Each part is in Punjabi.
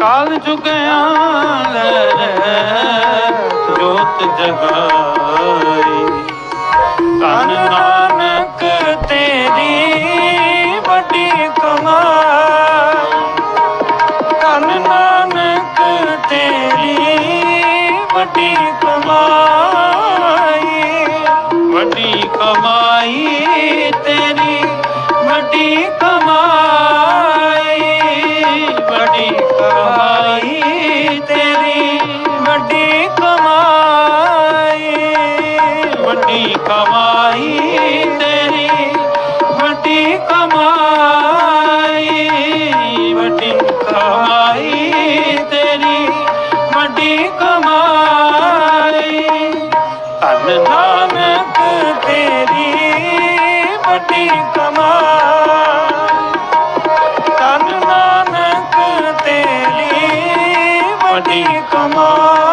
ਕਾਲ ਜੁਗਿਆ ਲੈ, ਜੋਤ ਜਗਾਈ। ਧੰਨ ਨਾਨਕ ਤੇਰੀ ਵੱਡੀ ਕਮਾਈ। ਧੰਨ ਨਾਨਕ ਤੇਰੀ ਵੱਡੀ ਕਮਾਈ। ਕਮਾਈ ਤੇਰੀ ਵੱਡੀ ਕਮਾਈ। ਵੱਡੀ ਕਮਾਈ ਤੇਰੀ ਵੱਡੀ ਕਮਾਈ। ਵੱਡੀ ਕਮਾਈ ਤੇਰੀ ਵੱਡੀ ਕਮਾਈ। ਧੰਨ ਵੱਡੀ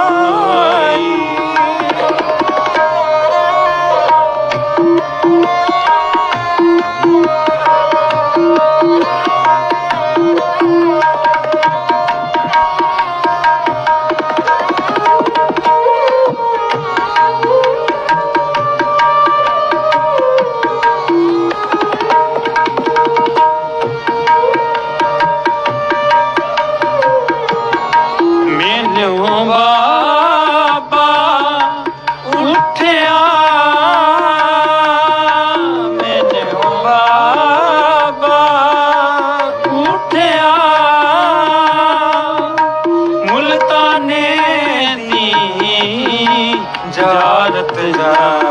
ਦੀ ਜਾਈ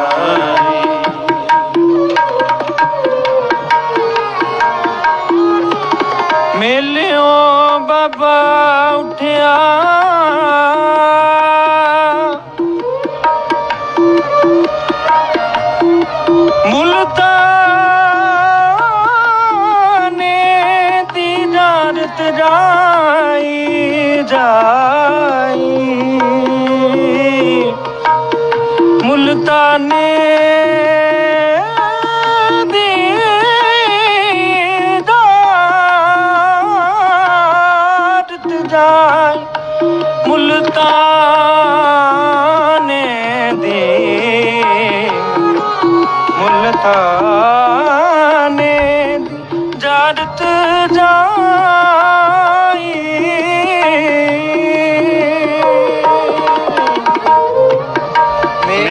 ਮੇਲਿਓ ਬਾਬਾ ਉੱਠਿਆ। ਮੁਲਤਾਨੇ ਦੀ ਜਾਰਤ ਜਾਈ ਜਾਏ ਮੁਲਤਾਨੇ ਦੀ ਮੁਲਤਾਨੇ